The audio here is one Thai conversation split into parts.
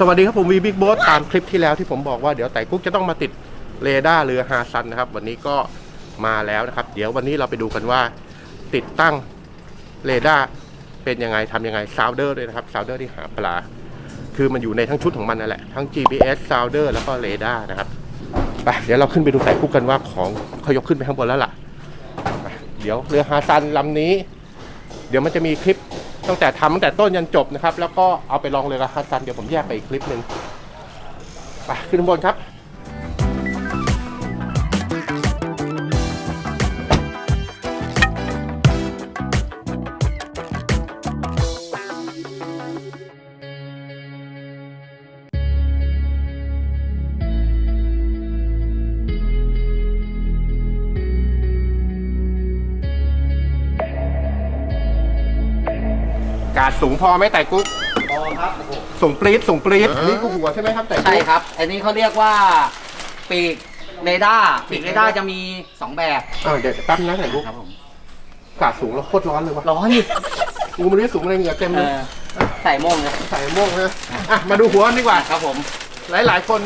สวัสดีครับผมวีบิ๊กโบ๊ทตามคลิปที่แล้วที่ผมบอกว่าเดี๋ยวไต่กุ๊กจะต้องมาติดเรดาร์เรือฮาซันนะครับวันนี้ก็มาแล้วนะครับ เดี๋ยววันนี้เราไปดูกันว่า ติดตั้งเรดาร์เป็นยังไงทำยังไงซาวเดอร์ด้วยนะครับซาวเดอร์ที่หาปลา คือมันอยู่ในทั้งชุดของมันนั่นแหละ ทั้ง GPS ซาวเดอร์แล้วก็เรดาร์นะครับไปเดี๋ยวเราขึ้นไปดูไต่กุ๊กกันว่าของเขายกขึ้นไปข้างบนแล้วล่ะ เดี๋ยวเรือฮาซันลำนี้ เดี๋ยวมันจะมีคลิป ตั้งแต่ทำตั้งแต่ต้นยันจบนะครับ แล้วก็เอาไปลองเรือกับฮัสซันเดี๋ยวผมแยกไปอีกคลิปหนึ่งไปขึ้นข้างบนครับ สูงพอไหมแต่กุ๊กพอครับโอ้โหสูงปรี๊ดสูงปรี๊ดนี่กูหัวใช่ไหมครับแต่กุ๊ก ใช่ครับ อันนี้เขาเรียกว่าปีกเรดาร์ปีกเรดาร์จะมี 2 แบบอ่าเดี๋ยวแป๊บนะแต่กุ๊กครับผมกาดสูงแล้วโคตรร้อนเลยวะร้อนนี่กูไม่ได้สูงอะไรเหงื่อเต็มเอเลยอใส่โม่งเลยใส่โม่งนะอะมาดูหัวกันดีกว่า ครับผม หลาย ๆ คน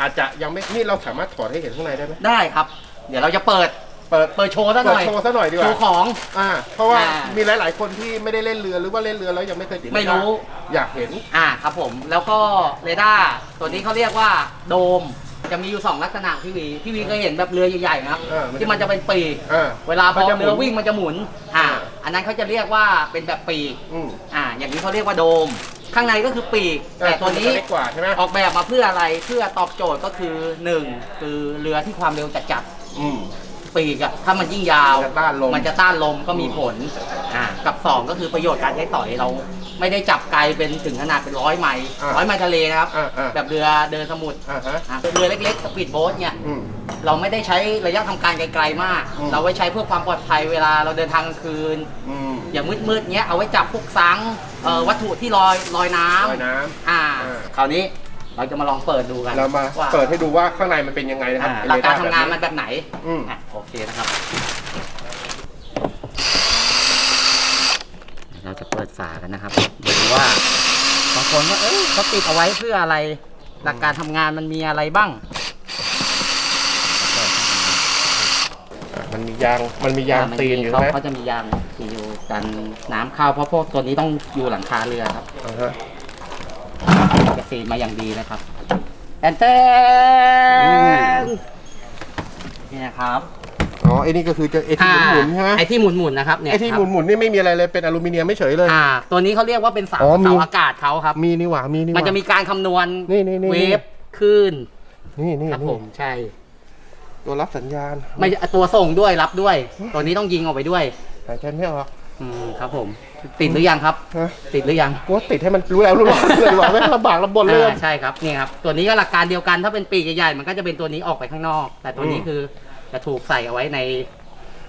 อาจจะยังไม่นี่เราสามารถถอดให้เห็นข้างในได้ไหมได้ครับ เดี๋ยวเราจะเปิด เปิดเปิดโชว์ซะหเปิดน่อยโชว์ซะหน่อยดีกโชว่าว์ของ อ่าเพราะว่าอ่ามีมีหลาย ๆ คนที่ไม่ได้เล่นเรือหรือว่าเล่นเรือแล้วยังไม่เคยติดไม่รู้ อยากเห็น อ่าครับผมแล้วก็เรดาร์ตัวนี้เขาเรียกว่าโดมจะมีอยู่2ลักษณะพี่วีพี่วีเคยเห็นแบบเรือใหญ่ๆไหมครับเออมันจะ ที่มันจะเป็นปีกอ่า เวลาพมันอจะหมุน เรือวิ่งมันจะหมุนอ่าอ่าอันนั้นเขาจะเรียกว่าเป็นแบบปีกอืมอ่าอย่างนี้เขาเรียกว่าโดม ข้างในก็คือปีกแต่ตัวนี้ เล็กกว่าใช่ไหมออกแบบมาเพื่ออะไรเพื่อตอบโจทย์ก็คือ1คือเรือที่ความเร็วจัดจัดอืมๆ ปีกอะถ้ามันยิ่งยาวมันจะต้านลม มันจะต้านลมก็มีผลอ่ากับ2ก็คือประโยชน์การใช้ต่อยเรา ไม่ได้จับไกลเป็นถึงขนาดเป็นร้อยไมล์อ่าร้อยไมล์ทะเลนะครับ อ่าอ่า แบบเรือเดินสมุทรอ่าฮะอ่าเรือเล็กๆสปีดโบ๊ทเนี่ย อืม เราไม่ได้ใช้ระยะทำการไกลๆมาก อืม เราไว้ใช้เพื่อความปลอดภัยเวลาเราเดินทางกลางคืน อืม อย่างมืดๆเงี้ยเอาไว้จับพวกซังเอ่อวัตถุที่ลอยลอยน้ำลอยน้อ่า อ่า คราวนี้ เราจะมาลองเปิดดูกันเรามาว่าเปิดให้ดูว่าข้างในมันเป็นยังไงนะครับอ่าไอ้หลักการทำงานเรดมันแบบไหนอืมอะโอเคนะครับ เราจะเปิดฝากันนะครับดูว่าบางคนว่าเอ้ยเขาติดเอาไว้เพื่ออะไร หลักการทำงานมันมีอะไรบ้าง อะมันมียางมันมียางตีนอยู่เขาใช่ไหมเขาจะมียางตีอยู่กันน้ำเข้าเพราะพวกตัวนี้ต้องอยู่หลังคาเรือครับอ่าฮะจะ ซีนมาอย่างดีนะครับแอนเตอืนมนี่นะครับอ๋อไอ้นี่ก็คือจะไอ้ที่หมุนๆใช่ไหมไอ้ที่หมุนๆนะครับเนี่ยไอ้ที่ครับหมุนๆนี่ไม่มีอะไรเลยเป็นอลูมิเนียมไม่เฉยเลย อ่า ตัวนี้เขาเรียกว่าเป็นเสาอ๋อมี เสาอากาศเขาครับ มีนี่หว่ามีนี่หว่า มันจะมีการคำนวณนี่นี่นี่ เวฟขึ้นนี่นี่ครับนี่ผมใช่ ตัวรับสัญญาณไม่ตัวส่งด้วยรับด้วย ตัวนี้ต้องยิงออกไปด้วยหายใจไม่ออก อืมครับผม ติดหรือยังครับ ฮะติดหรือยังกูว่าติดให้มันรู้แล้วรู้รอดเลยดีกว่าไม่ลำบากลำบนเลย อ่าใช่ครับนี่ครับ ตัวนี้ก็หลักการเดียวกันถ้าเป็นปีกใหญ่ๆมันก็จะเป็นตัวนี้ออกไปข้างนอก แต่ตัวนี้อืม คือจะถูกใส่เอาไว้ใน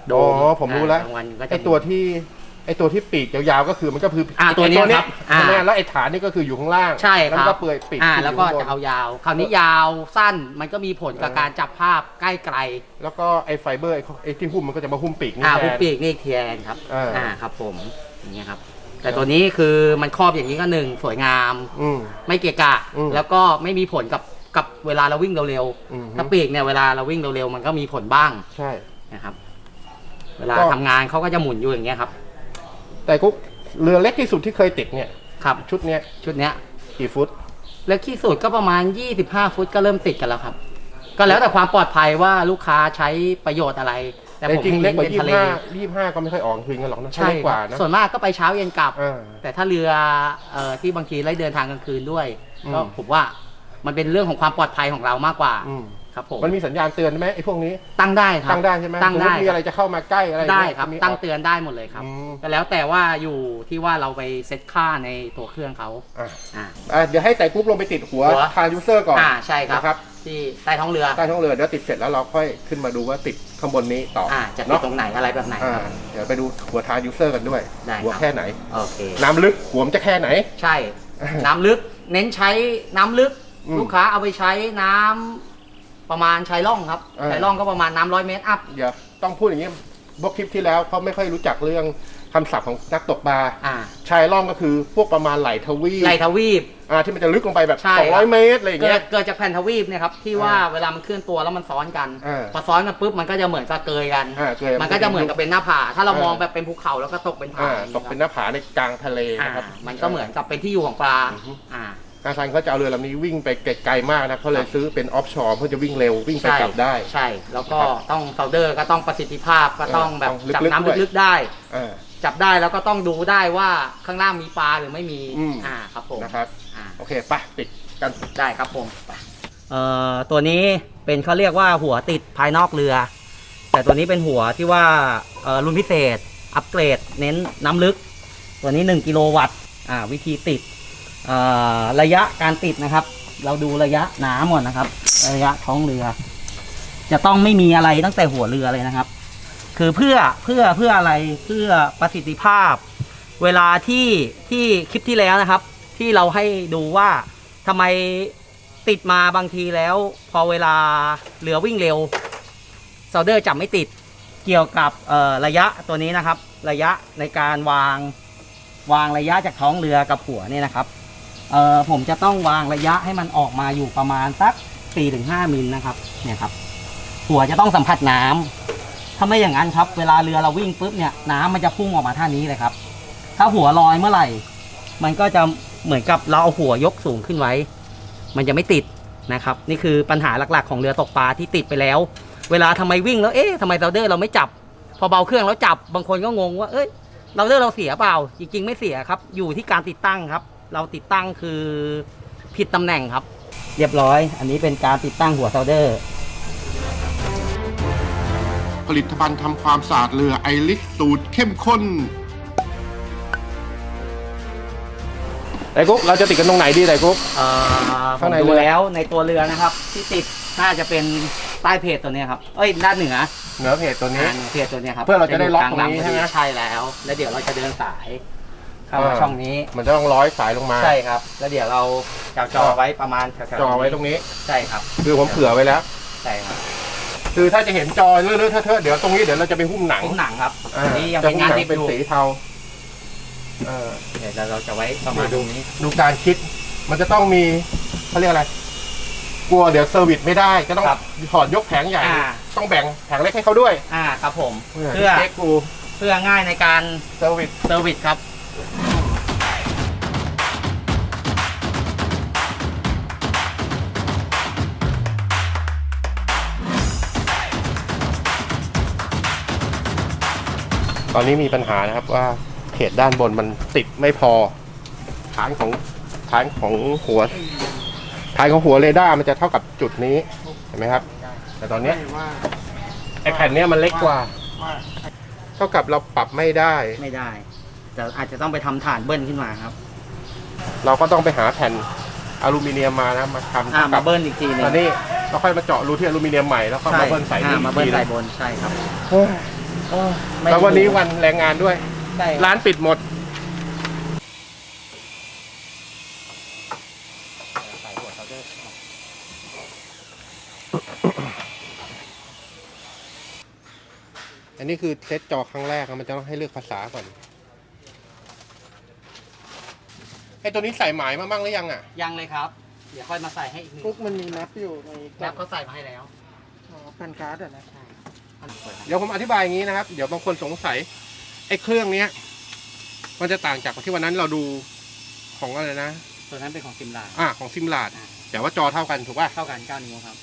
โดอ๋อมผมรู้แล้ว อ่ากลางวันก็จะไอตัวที่ ไอตัวที่ปีกยาวๆก็คือมันก็คืออ่าไอ้ตัวเนี้ยเนี้ครับอ่าใช่ไหมแล้วไอฐานนี่ก็คืออยู่ข้างล่างใช่แล้วคมันรัก็บเปื่อยปีกอ่าขึ้นแล้วก็ยู่จะข้างบนเอายาว คราวนี้ยาวสั้นมันก็มีผลกับการจับภาพใกล้ไกล แล้วก็ไอไฟเบอร์ไอ้ไอที่หุ้มมันก็จะมาหุ้มปีกนี่อ่าแทหุบนปีกนี่เทียนครับอ่าครับผมอย่างเงี้ยครับ แต่ตัวนี้คือมันครอบอย่างนี้ก็หนึ่งสวยงาม อืม ไม่เกะกะ อืมแล้วก็ไม่มีผลกับกับเวลาเราวิ่งเร็วอืมๆถ้าปีกเนี่ยเวลาเราวิ่งเร็วๆมันก็มีผลบ้างใช่ นะครับ เวลาก็ ทำงานเขาก็จะหมุนอยู่อย่างเงี้ยครับ แต่กุ๊กเรือเล็กที่สุดที่เคยติดเนี่ยครับชุดเนี้ยชุดเนี้ยกี่ฟุต เล็กที่สุดก็ประมาณ 25 ฟุตก็เริ่มติดกันแล้วครับ ก็แล้วแต่ความปลอดภัยว่าลูกค้าใช้ประโยชน์อะไร แต่แต่ผมจริงๆเล็กกว่าน้นยี่ป็นสิทะบเลห้ายี่สิบห้าก็ไม่ค่อยออกคืนกันหรอกนะถ้าใช่เล็กกว่าครับนะส่วนมากก็ไปเช้าเย็นกลับ อ่า แต่ถ้าเรือเอ่อที่บางทีไล่เดินทางกลางคืนด้วย อืม ก็ผมว่ามันเป็นเรื่องของความปลอดภัยของเรามากกว่า อืม ครับผมมันมีสัญญาณเตือนไหมไอ้พวกนี้ตั้งได้ครับตั้งได้ใช่ไหมตั้งได้สมมุติมีอะไรจะเข้ามาใกล้อะไรได้เงี้ยครับจะมีตั้งออกเตือนได้หมดเลยครับอืมก็แล้วแต่ว่าอยู่ที่ว่าเราไปเซตค่าในตัวเครื่องเขาอะอ่าอะเดี๋ยวให้แต่กรุ๊ปลงไปติดหัวหัวทานยูเซอร์ก่อนอ่าใช่ครับนะครับที่ใต้ท้องเรือใต้ท้องเรือเดี๋ยวติดเสร็จแล้วเราค่อยขึ้นมาดูว่าติดข้างบนนี้ต่อออ่าจะติดเนาะตรงไหนอะไรแบบไหนอ่าครับเดี๋ยวไปดูหัวทานยูเซอร์กันด้วยได้หัวครับแค่ไหนโอเคน้ำลึกหัวมันจะแค่ไหน ใช่ น้ำลึกเน้นใช้น้ำลึกอืมลูกค้าเอาไปใช้น้ำ ประมาณชายล่องครับเออ ชายล่องก็ประมาณน้ำร้อยเมตรอัพ เดี๋ยวต้องพูดอย่างนี้บล็อกคลิปที่แล้วเขาไม่ค่อยรู้จักเรื่องคำศัพท์ของนักตกปลาอ่าชายล่องก็คือพวกประมาณไหลทวีปไหลทวีป อ่าที่มันจะลึกลงไปแบบ ใช่ครับ 200 เมตรอะไรอย่างเกิเงี้ดย เกิดจากแผ่นทวีปเนี่ยครับที่ว่าอ่าเวลามันเคลื่อนตัวแล้วมันซ้อนกันอ่าพอซ้อนกันปุ๊บมันก็จะเหมือนกับเกยกันอ่าเกย มันก็จะเหมือนกับเป็นหน้าผา ถ้าเราอ่ามมองแบบเป็นภูเขาแล้วก็ตกเป็นผาอ่าอย่างตนี้กครับเป็นหน้าผาในกลางทะเลอ่านะครับ มันก็เหมือนกับเป็นที่อยู่ของปลาอือฮึ อ่า อาซันเขาจะเอาเรือลำนี้วิ่งไปไกลๆมากนะเขาเลยซื้อเป็นออฟชอร์เพื่อจะวิ่งเร็ววิ่งไปใช่กลับได้ ใช่ แล้วก็ครับต้องโซลเดอร์ก็ต้องประสิทธิภาพก็ต้องแบบต้องลึกๆจับน้ำด้วยลึกๆได้อ่าจับได้แล้วก็ต้องดูได้ว่าข้างล่างมีปลาหรือไม่มีอืมอ่าครับผมนะครับอ่าโอเคไปติดกันได้ครับผมเอ่อตัวนี้เป็นเขาเรียกว่าหัวติดภายนอกเรือ แต่ตัวนี้เป็นหัวที่ว่าเอ่อรุ่นพิเศษ อัปเกรดเน้นน้ำลึก ตัวนี้ 1 กิโลวัตต์อ่าวิธีติดเอ่อ ระยะการติดนะครับ เราดูระยะน้ำก่อนนะครับ ระยะท้องเรือ จะต้องไม่มีอะไรตั้งแต่หัวเรือเลยนะครับ คือเพื่อเพื่อเพื่ออะไรเพื่อประสิทธิภาพ เวลาที่ที่คลิปที่แล้วนะครับ ที่เราให้ดูว่าทำไมติดมาบางทีแล้ว พอเวลาเรือวิ่งเร็วโซลเดอร์จับไม่ติดเกี่ยวกับระยะตัวนี้นะครับ ระยะในการวางวางระยะจากท้องเรือกับหัวนี่นะครับ เอ่อผมจะต้องวางระยะให้มันออกมาอยู่ประมาณสัก4-5มิลนะครับเนี่ยครับ หัวจะต้องสัมผัสน้ำถ้าไม่อย่างนั้นครับ เวลาเรือเราวิ่งปุ๊บเนี่ยน้ำมันจะพุ่งออกมาท่านี้เลยครับ ถ้าหัวลอยเมื่อไหร่ มันก็จะเหมือนกับเราเอาหัวยกสูงขึ้นไว้ มันจะไม่ติดนะครับ นี่คือปัญหาหลักๆ ของเรือตกปลาที่ติดไปแล้ว เวลาทำไมวิ่งแล้วเอ๊ะทำไมเราเดอร์เราไม่จับ พอเบาเครื่องแล้วจับบางคนก็งงว่าเอ้ยเราเดอร์เราเสียเปล่า จริงๆ ไม่เสียครับ อยู่ที่การติดตั้งครับ เราติดตั้งคือผิดตำแหน่งครับ เรียบร้อย อันนี้เป็นการติดตั้งหัวโซลเดอร์ ผลิตภัณฑ์ทำความสะอาดเรือไอริสสูตรเข้มข้น ไอ้กุ๊กเราจะติดกันตรงไหนดีไอ้กุ๊ก เอ่อผข้างมในดูเรือ แล้วในตัวเรือนะครับ ที่ติดน่าจะเป็นใต้เพจตัวเนี้ยครับ เอ้ยด้านเหนือเหนือเพจตัวนี้ อ่าเพจตัวเนี้ยครับเพื่อเราจะได้ล็อกยู่ลางตรงนี้ลำพอใช่ไหม ใช่แล้ว แล้วเดี๋ยวเราจะเดินสาย เข้ามาอ่า ช่องนี้ มันจะต้องร้อยสายลงมา ใช่ครับ แล้วเดี๋ยวเราจะจอไว้ประมาณแถวๆจอไว้ตรงนี้ ใช่ครับคือผมเผื่อไว้แล้ว ใช่ครับคือถ้าจะเห็นจอเลอะๆเทอะๆเดี๋ยวตรงนี้เดี๋ยวเราจะไปหุ้มหนังผมหนังครับอ่าอันนี้ยังจะเป็นหุ้มงานหนังดิบเป็นอยู่สีเทาเออ เดี๋ยวเราจะไว้ประมาณตรงนี้ ดูการคิด มันจะต้องมีเขาเรียกอะไร กลัวเดี๋ยวเซอร์วิสไม่ได้ ก็ต้องครับถอดยกแผงใหญ่ อ่า ต้องแบ่งแผงเล็กให้เขาด้วยอ่าครับผม เพื่อเพื่อเช็คกูเพื่อง่ายในการเซอร์วิสเซอร์วิสครับ ตอนนี้มีปัญหานะครับว่าเขตด้านบนมันติดไม่พอฐานของฐานของหัวฐานของหัวเรดาร์มันจะเท่ากับจุดนี้เห็นไหมครับ แต่ตอนเนี้ยไอแผ่นเนี้ยมันเล็กกว่า เท่ากับเราปรับไม่ได้ไม่ได้ แต่อาจจะต้องไปทำฐานเบิ้ลขึ้นมาครับ เราก็ต้องไปหาแผ่นอลูมิเนียมมานะมาทำอ่ากัมาบเบิ้ลอีกทีหนึงตอนนี้เราค่อยมาเจาะรูที่อลูมิเนียมใหม่แล้วก็มาเบิ้ลใส่อ่านี่มาเบิ้ลอีกทีใส่นะบนใช่ครับโอ้ยไม่แล้ววันนี้วันแรงงานด้วยใช่ร้านปิดหมดใส่หัวโซลเดอร์อันนี้คือเซตจอครั้งแรกนะมันจะต้องให้เลือกภาษาก่อน ไอตัวนี้ใส่หมายมาบ้างหรือยังอะยังเลยครับ เดี๋ยวค่อยมาใส่ให้อีกหนึ่งปุ๊กมันมีแมปอยู่ในกแล้ล่วองก็ใส่มาให้แล้ว อ๋อแผ่นการ์ดอะนะใช่อันนี้เปิดนะ เดี๋ยวผมอธิบายอย่างนี้นะครับ เดี๋ยวบางคนสงสัยไอ้เครื่องเนี้ย มันจะต่างจากที่วันนั้นเราดูของอะไรนะ ตัวนั้นเป็นของซิมลาอ่าของซิมลาดแต่ว่าจอเท่ากันถูกป่ะ เท่ากัน9นิ้วครับ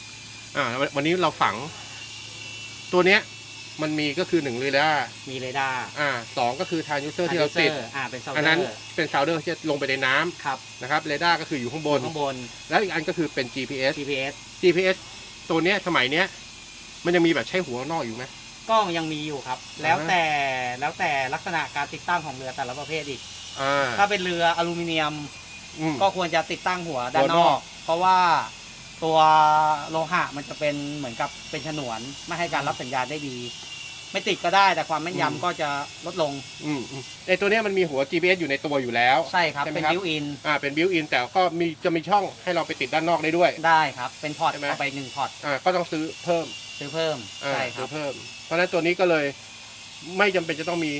อ่าวันวันนี้เราฝัง ตัวเนี้ย มันมีก็คือหนึ่งเลยด้ามีเรดาร์อ่าสองก็คือทางยูเซอร์ที่เราติด อ่าเป็นโซลเดอร์อันนั้นเป็นซาวเดอร์ที่จะลงไปในน้ำครับนะครับเรดาร์ก็คืออยู่ข้างบน ข้างบน แล้วอีกอันก็คือเป็น GPS GPS GPS ตัวเนี้ยสมัยเนี้ยมันยังมีแบบใช้หัวนอกอยู่ไหมก็ยังมีอยู่ครับ แล้วแต่แล้วแต่ลักษณะการติดตั้งของเรือแต่ละประเภทอีก อ่าถ้าเป็นเรืออลูมิเนียมอืม ก็ควรจะติดตั้งหัวด้านหัวนนออก ก เพราะว่า ตัวโลหะมันจะเป็นเหมือนกับเป็นฉนวน ไม่ให้การรับสัญญาณได้ดี ไม่ติดก็ได้แต่ความแม่นยำก็จะลดลงอืมอืมไอตัวเนี้ยมันมีหัว GPS อยู่ในตัวอยู่แล้ว ใช่ครับ ใช่ไหมเป็นครับ บิวอินอ่าเป็นบิวอินแต่ก็มีจะมีช่องให้เราไปติดด้านนอกได้ด้วย ได้ครับ เป็นพอร์ตใช่ไหม เอาไปหนึ่งพอร์ตอ่าก็ต้องซื้อเพิ่มซื้อเพิ่มอ่าใช่คซื้รัอบเพิ่ม เพราะฉะนั้นตัวนี้ก็เลยไม่จำเป็นจะต้องมี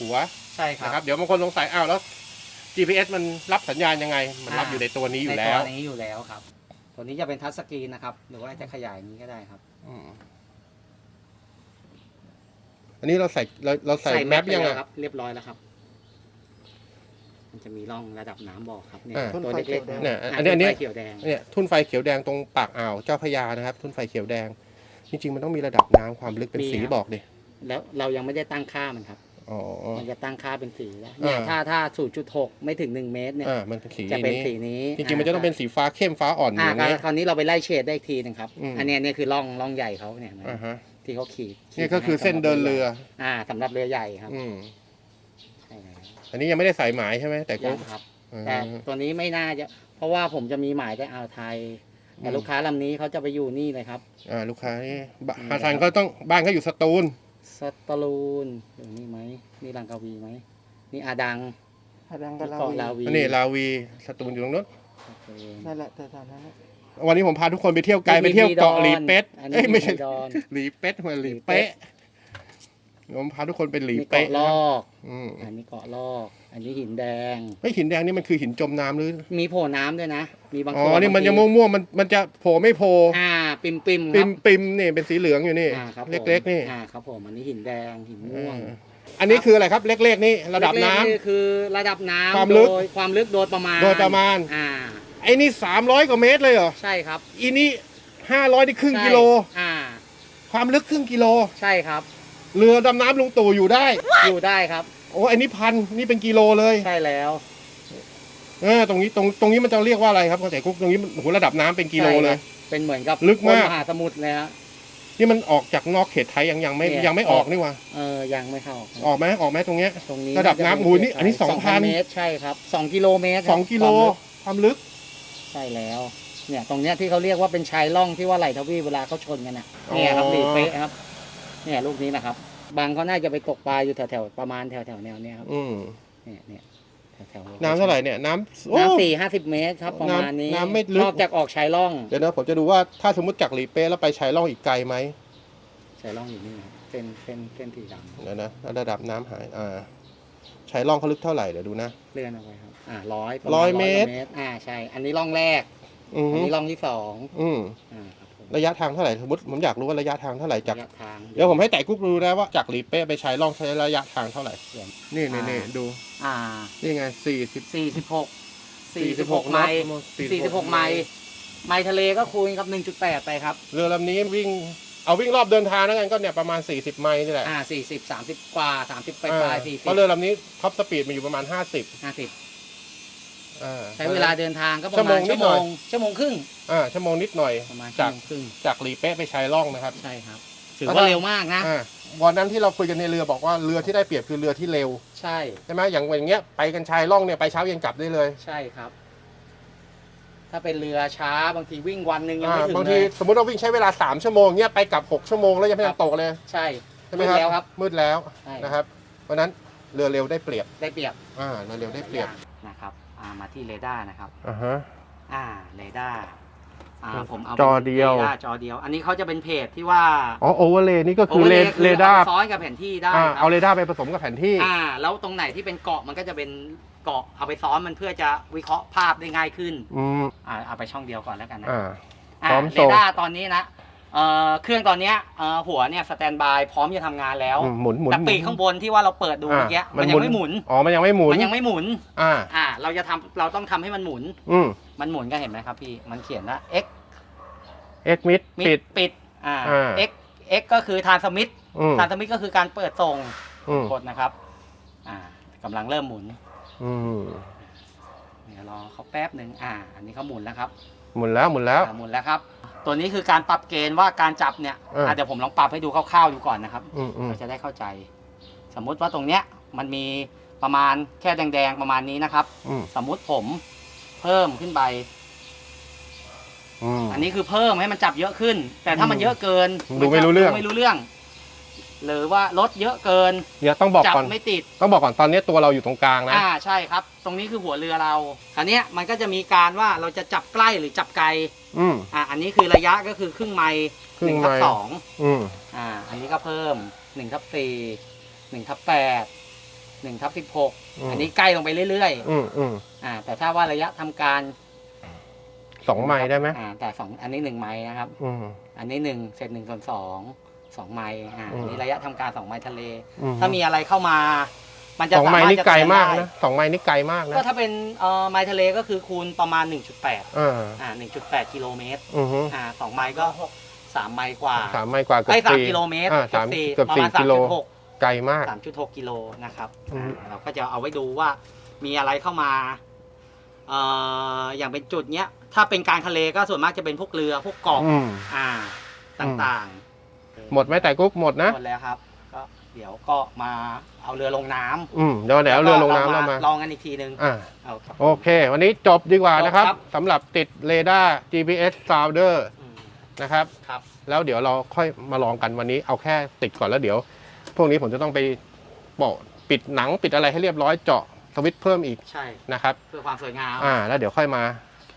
หัวใช่คนะครัรับ บ เดี๋ยวบางคนสงสัยอ้าวแล้ว GPS มันรับสัญญาณยังไง มันรับอ่า อยู่ในตัวนี้อในยู่ตัแล้วว นี้อยู่แล้วครับ ตัวนี้จะเป็นทัชสกรีนนะครับ หรือว่าจะขยายอย่างนี้ก็ได้ครับ อืมอันนี้เราใส่เราเราใส่แมปไปยังไงแล้วครับ เรียบร้อยแล้วครับ มันจะมีร่องระดับน้ำบอกครับเนี่ยอ่า ตัวเล็กๆเนี่ยะอันนี้อันนี้ไฟเขียวแดง เนี่ยทุ่นไฟเขียวแดงตรงปากอ่าวเจ้าพระยานะครับ ทุ่นไฟเขียวแดง จริงๆมันต้องมีระดับน้ำความลึกเป็นมีสีครับ บอกดิแล้วเรายังไม่ได้ตั้งค่ามันครับ อ๋อ มันจะตั้งค่าเป็นสีแล้วเนี่ยอ่า ถ้าถ้า0.6ไม่ถึง1เมตรเนี่ยอ่ามันเป็นสีจะเป็นนี้สีนี้จริงๆมันจะต้องเป็นสีฟ้าเข้มฟ้าอ่อนออ่าย่างนี้คราวนี้เราไปไล่เฉดได้อีกทีหนึงครับอืม อันเนี้ยเนี่ยคือร่องร่องใหญ่เขาเนี่ยเห็นไหมอ่าฮะที่เขาขีดขีดนี่ก็คือเส้นเดินเรือ อ่าสำหรับเรือใหญ่ครับอืม ใช่แล้วอันนี้ยังไม่ได้ใส่หมายใช่ไหมแต่ก็ยังครับอ่าแต่ตัวนี้ไม่น่าจะ เพราะว่าผมจะมีหมายแต่อ่าวไทย แต่อืม ลูกค้าลำนี้เขาจะไปอยู่นี่เลยครับ อ่าลูกค้านี่บอืมฮาซันก็ต้องบ้านเขาอยู่สตูล สตรูนอยู่นี่ไหมนี่ลังกาวีไหมนี่อาดังพดังกับนี่ลาเกาะลาวีวีอันนี้ลาวีสตูลอยู่ตรงนู้นโอเคนั่นแหละแต่ตอนนั้นน่ะวันนี้ผมพาทุกคนไปเที่ยวไกลไปเที่ยวเกาะหลีเป็ดอันนี้เอ้ยไม่ใช่ดอน หลีเป็ดหัวหลีหลีเป๊ะเป๊ะ ผมพาทุกคนไปหลีนี่เป๊ะเกาะลอกอืมอันนี้เกาะลอก อันนี้หินแดง เฮ้ยหินแดงนี่มันคือหินจมน้ำหรือมีโผล่น้ำด้วยนะ มีบางอ๋ตัวอนี่มันจะบางทีม่วงๆมันมันจะโผล่ไม่โผล่อ่า ปิมปิมๆคปิรับมปิมนี่เป็นสีเหลืองอยู่นี่ อ่าครับผมเล็กๆนี่อ่าครับผมอันนี้หินแดงหินม่วง อ่าอันนี้คืออะไรครับเล็กๆนี่ระดับน้ำ เล็กๆคือระดับน้ำความลึกโดยความลึกโดยประมาณโดยประมาณ อ่า ไอ้นี่สามร้อยกว่าเมตรเลยเหรอใช่ครับอีนี่ห้าร้อยนี่ครึ่งใช่กิโลอ่า ความลึกครึ่งกิโล ใช่ครับ เรือดำน้ำลุงตู่อยู่ได้ อยู่ได้ครับ โอ้อันนี้พันนี่เป็นกิโลเลยใช่แล้วเออตรงนี้ตรงตรงนี้มันจะเรียกว่าอะไรครับเข้าใจกุ๊กตรงนี้มันโอ้โหระดับน้ำเป็นกิโลเลย ใช่ครับเป็นเหมือนกับลึกมากก้นมหาสมุทรเลยฮะ นี่มันออกจากนอกเขตไทยยังยังไม่เนี่ย ยังไม่ออกนี่หว่าเออยังไม่เข้าออกไหมออกไหมตรงเนี้ย ตรงนี้ระดับน้ำโอ้โหนี่อันนี้ใช่2,000 เมตรใช่ครับสองกิโลเมตรสองกิโลความลึกความลึก ใช่แล้ว เนี่ยตรงเนี้ยที่เขาเรียกว่าเป็นชายล่องที่ว่าไหลทวีปเวลาเขาชนกันนะเนี่ยครับอ๋อหลีเป๊ะครับ เนี่ยลูกนี้นะครับ บางเขาน่าจะไปตกปลาอยู่แถวๆประมาณแถวๆแนวเนี้ยครับอืมเนี่ยเนี่ยแถวๆน้ำเท่าไหร่เนี่ยน้ำโอ้น้ำสี่ห้าสิบเมตรครับประมาณนี้น้ำน้ำไม่ลึกนอกจากออกชายล่องเดี๋ยวนะผมจะดูว่าถ้าสมมติจากหลีเป้แล้วไปชายล่องอีกไกลไหมชายล่องอยู่นี่ครับเส้นเส้นเส้นสีดเดี๋ยวนะระดับน้ำหายอ่าชายล่องเขาลึกเท่าไหร่เดี๋ยวดูนะำเลื่อนเอาไว้ครับอ่าร้อยร้อยเมตร อ่าใช่ อันนี้ล่องแรกอืมอันนี้ล่องที่สองอืมอ่าครับผม ระยะทางเท่าไหร่สมมติผมอยากรู้ว่าระยะทางเท่าไหร่จาก ระยะทาง เดี๋ยวผมให้แต่กุ๊กรู้นะว่าจากหลีเป้ไปชายล่องใช้ระยะทางเท่าไหร่เดี๋ยวนี่นี่นี่ดู อ่านี่ไงสี่สิบ สี่สิบหกสี่สี่สิสิบบหหกกไมล์น็อตสี่สิบหกไมล์ไมล์ทะเลก็คูณกับหนึ่งจุดแปดไปครับ เรือลำนี้วิ่งเอาวิ่งรอบเดินทางแล้วกันก็เนี่ยประมาณ 40 ไมล์นี่แหละอ่าสี่สิบสามสิบกว่าสามสิบปอ่าลายสี่สิเพบราะเรือลำนี้ท็อปสปีดมันอยู่ประมาณ 50 ห้าสิบ อ่า ใช้เวลาเดินทางก็ประชั่วโมมาณงนิชั่ดวหน่โมอยงชั่วโมงครึ่งอ่าชั่วโมงนิดหน่อย ประมาณชั่จาวกโมงครึ่งจากหลีเป้ไปชายล่องนะครับ ใช่ครับถือว่าเร็วมากนะ อ่าวันนั้นที่เราคุยกันในเรือบอกว่าเรือที่ได้เปรียบคือเรือที่เร็วใช่ใช่ไหมอย่างอย่างเงี้ยไปกันชายล่องเนี่ยไปเช้าเย็นกลับได้เลยใช่ครับ ถ้าเป็นเรือช้าบางทีวิ่งวันหนึ่งยังอ่าไม่ถึงบางเลทีย สมมติเราวิ่งใช้เวลา 3 ชั่วโมงเนี้ยไปกลับ 6 ชั่วโมงแล้วยังไม่คทัรันบตกเลยใช่ใช่ไหมมืดแล้วครับ มืดแล้วใช่ นะครับเพราะฉะนั้นเรือเร็วได้เปรียบได้เปรียบอ่าเรือเร็วได้เปรียบ นะครับ อ่ามาที่เรดาร์นะครับอ่าฮะ อ่าเรดาร์อ่าผมเอาจอเดียว รดาร์จอเดียว อันนี้เขาจะเป็นเพจที่ว่าอ๋อโอเวอร์เลย์นี่ก็คือ overlay เรดาร์เอไปซ้อนกับแผนที่ได้อ่าครัเอาบเรดาร์ไปผสมกับแผนที่ อ่าแล้วตรงไหนที่เป็นเกาะมันก็จะเป็นเกาะเอาไปซ้อนมันเพื่อจะวิเคราะห์ภาพได้ง่ายขึ้นอืม อ่าเอาไปช่องเดียวก่อนแล้วกันนะอ่าอ่าพร้อมเรส่งดาร์ตอนนี้นะ เอ่อเครื่องตอนเนี้ยเอ่อหัวเนี่ยสแตนบายพร้อมจะทำงานแล้ว อืมหมุนหมุนแต่หมุปีกข้างบนที่ว่าเราเปิดดูเมื่อกี้อ่ามันยังไม่หมุน อ๋อมันยังไม่หมุนมันยังไม่หมุน อ่า อ่า เราจะทำเราต้องทำให้มันหมุน อืม มันหมุนก็เห็นไหมครับพี่ มันเขียนว่า x เอ็กมิดมิปิด ปิด อ่า อ่า x x ก็คือทานสมิธอืมทานสมิธก็คือการเปิดส่งอืมกดนะครับ อ่ากำลังเริ่มหมุนอืมเดี๋ยวรอเขาแป๊บหนึ่งอ่า อันนี้เขาหมุนแล้วครับหมุนแล้วหมุนแล้ว อ่าหมุนแล้วครับ ตัวนี้คือการปรับเกณฑ์ว่าการจับเนี่ยเอออะเดี๋ยวผมลองปรับให้ดูคร่าวๆดูก่อนนะครับอืมอืมเราจะได้เข้าใจ สมมุติว่าตรงเนี้ยมันมีประมาณแค่แดงๆประมาณนี้นะครับ อืมสมมุติผมเพิ่มขึ้นไป อืม อันนี้คือเพิ่มให้มันจับเยอะขึ้น แต่ถ้ามันเยอะเกินดูไม่รู้เรื่อง ดูไม่รู้เรื่อง หรือว่าลดเยอะเกิน เดี๋ยวต้องบอกจับก่อนไม่ติด ต้องบอกก่อนตอนนี้ตัวเราอยู่ตรงกลางนะอ่าใช่ครับ ตรงนี้คือหัวเรือเรา คราวเนี้ยมันก็จะมีการว่าเราจะจับใกล้หรือจับไกล อืม อ่าอันนี้คือระยะก็คือครึ่งไมล์ครึ่หนึ่งงไมล์ ทับสองอืม อ่า อันนี้ก็เพิ่มหนึ่งทับสี่หนึ่งทับแปด1ทับอืม16อันนี้ใกล้ลงไปเรื่อยอืมอืมๆ อ่า แต่ถ้าว่าระยะทำการสองไม้ได้ไหมอ่าแต่สองอันนี้1ไม้นะครับ อืม อันนี้1เศษ1ส่วน2 2ไม้อ่าอืม อันนี้ระยะทำการ2ไม้ทะเล อืถ้ามีอะไรเข้ามา มันจะสองไม้สาารถนี่จะไกลเตือนมากได้นะสองไม้นี่ไกลมากนะก็ถ้าเป็นเอ่อไม้ทะเลก็คือคูณประมาณ 1.8อ่าอ่า1.8 กิโลเมตรอือฮึอ่าสองไม้ก็สามไม้กว่าสามไม้กว่าเกือบไอ้สามสี่กิโลเมตรอ่าสามสี่เกือบประสี่มาณสากิมโลจุดหกไกลมาก สามจุดหกกิโลนะครับอืม อ่าเราก็จะเอาไว้ดูว่ามีอะไรเข้ามาเอ่ออย่างเป็นจุดเนี้ย ถ้าเป็นกลารทะเลก็ส่วนมากจะเป็นพวกเรือพวกเกาะอืม อ่า ต่างๆหมดไหมแต่กุ๊กหมดนะ หมดแล้วครับ ก็ เดี๋ยวก็มาเอาเรือลงน้ำอืมเดี๋ยวเดี๋ยวเอาเรือลงน้ำแล้วมาลองกันอีกทีนึงอ่า เอาครับ โอเค วันนี้จบดีกว่านะครับจบครับ สำหรับติดเรดาร์ GPS sounder อืมนะครับ ครับแล้วเดี๋ยวเราค่อยมาลองกันวันนี้เอาแค่ติดก่อนแล้วเดี๋ยว พวกนี้ผมจะต้องไปโปะปิดหนังปิดอะไรให้เรียบร้อยเจาะสวิตช์เพิ่มอีกใช่นะครับ เพื่อความสวยงาม อ่า แล้วเดี๋ยวค่อยมา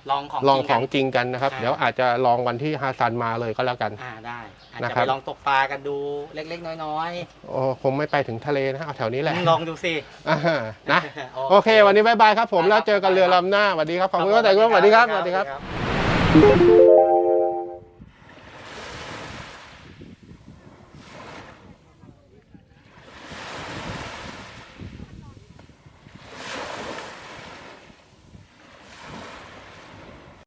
ลองของลองจริของกัน จริงกันนะครับใช่เดี๋ยวอาจจะลองวันที่ฮาซันมาเลยก็แล้วกัน อ่าได้อาจนะจะครัไปบ ลองตกปลากันดูเล็กๆ น้อยโอ้คงไม่ไปถึงทะเลนะเอาแถวนี้แหละๆลองดูสิอ่านะ โอเค วันนี้บายบายครับผมแล้วเจอกันเรือลำหน้าสวัสดีครับขอบคุณครับแต่ก็สวัสดีครับสวัสดีครับ บ